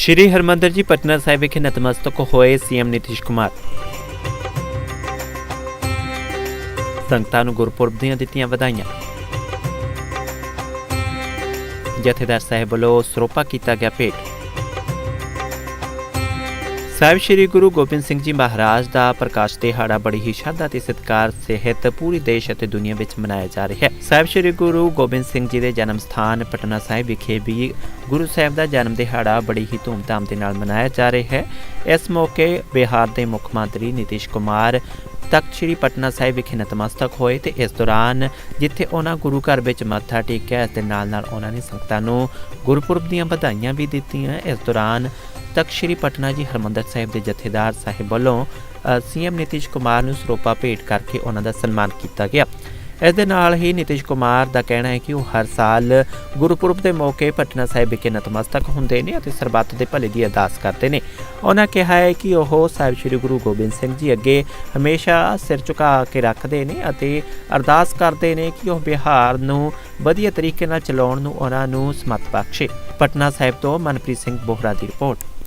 ਸ਼੍ਰੀ ਹਰਮੰਦਰ ਜੀ, ਪਟਨਾ ਸਾਹਿਬ ਵਿਖੇ ਨਤਮਸਤਕ ਹੋਏ ਸੀਐਮ ਨਿਤਿਸ਼ ਕੁਮਾਰ। ਸੰਗਤਾਂ ਨੂੰ ਗੁਰਪੁਰਬ ਦੀਆਂ ਦਿੱਤੀਆਂ ਵਧਾਈਆਂ। ਜਥੇਦਾਰ ਸਾਹਿਬ ਵੱਲੋਂ ਸਰੋਪਾ ਕੀਤਾ ਗਿਆ ਭੇਟ। ਸਾਹਿਬ ਸ੍ਰੀ ਗੁਰੂ ਗੋਬਿੰਦ ਸਿੰਘ ਜੀ ਮਹਾਰਾਜ ਦਾ ਪ੍ਰਕਾਸ਼ ਦਿਹਾੜਾ ਬੜੀ ਹੀ ਸ਼ਰਧਾ ਤੇ ਸਤਿਕਾਰ, ਸਹਿਤ ਪੂਰੀ ਦੇਸ਼ ਅਤੇ ਦੁਨੀਆ ਵਿੱਚ ਮਨਾਇਆ ਜਾ ਰਿਹਾ ਹੈ। ਸਾਹਿਬ ਸ੍ਰੀ ਗੁਰੂ ਗੋਬਿੰਦ ਸਿੰਘ ਜੀ ਦੇ ਜਨਮ ਸਥਾਨ ਪਟਨਾ ਸਾਹਿਬ ਵਿਖੇ ਵੀ ਗੁਰੂ ਸਾਹਿਬ ਦਾ ਜਨਮ ਦਿਹਾੜਾ ਬੜੀ ਹੀ ਧੂਮਧਾਮ ਦੇ ਨਾਲ ਮਨਾਇਆ ਜਾ ਰਿਹਾ ਹੈ। ਇਸ ਮੌਕੇ ਬਿਹਾਰ ਦੇ ਮੁੱਖ ਮੰਤਰੀ ਨਿਤਿਸ਼ ਕੁਮਾਰ ਤਖਤ ਸ੍ਰੀ ਪਟਨਾ ਸਾਹਿਬ ਵਿਖੇ ਨਤਮਸਤਕ ਹੋਏ ਤੇ ਇਸ ਦੌਰਾਨ ਜਿੱਥੇ ਉਹਨਾਂ ਗੁਰੂ ਘਰ ਵਿੱਚ ਮੱਥਾ ਟੇਕਿਆ ਤੇ ਨਾਲ-ਨਾਲ ਉਹਨਾਂ ਨੇ ਸੰਗਤਾਂ ਨੂੰ ਗੁਰਪੁਰਬ ਦੀਆਂ ਵਧਾਈਆਂ ਵੀ ਦਿੱਤੀਆਂ। ਇਸ ਦੌਰਾਨ ਤਖਤ ਸ੍ਰੀ ਪਟਨਾ ਜੀ ਹਰਮੰਦਰ ਸਾਹਿਬ ਦੇ ਜਥੇਦਾਰ ਸਾਹਿਬ ਵੱਲੋਂ ਸੀਐਮ ਨਿਤਿਸ਼ ਕੁਮਾਰ ਨੂੰ ਸਰੋਪਾ ਭੇਟ ਕਰਕੇ ਉਹਨਾਂ ਦਾ ਸਨਮਾਨ ਕੀਤਾ ਗਿਆ। ਇਸ ਦੇ ਨਾਲ ਹੀ ਨਿਤਿਸ਼ ਕੁਮਾਰ ਦਾ ਕਹਿਣਾ ਹੈ ਕਿ ਉਹ ਹਰ ਸਾਲ ਗੁਰਪੁਰਬ ਦੇ ਮੌਕੇ ਪਟਨਾ ਸਾਹਿਬ ਵਿਖੇ ਨਤਮਸਤਕ ਹੁੰਦੇ ਨੇ ਅਤੇ ਸਰਬੱਤ ਦੇ ਭਲੇ ਦੀ ਅਰਦਾਸ ਕਰਦੇ ਨੇ। ਉਹਨਾਂ ਕਿਹਾ ਹੈ ਕਿ ਉਹ ਸਾਹਿਬ ਸ੍ਰੀ ਗੁਰੂ ਗੋਬਿੰਦ ਸਿੰਘ ਜੀ ਅੱਗੇ ਹਮੇਸ਼ਾ ਸਿਰ ਝੁਕਾ ਕੇ ਰੱਖਦੇ ਨੇ ਅਤੇ ਅਰਦਾਸ ਕਰਦੇ ਨੇ ਕਿ ਉਹ ਬਿਹਾਰ ਨੂੰ ਵਧੀਆ ਤਰੀਕੇ ਨਾਲ ਚਲਾਉਣ ਨੂੰ ਉਹਨਾਂ ਨੂੰ ਸਮਤ ਬਖਸ਼ੇ। ਪਟਨਾ ਸਾਹਿਬ ਤੋਂ ਮਨਪ੍ਰੀਤ ਸਿੰਘ ਬੋਹਰਾ ਦੀ ਰਿਪੋਰਟ।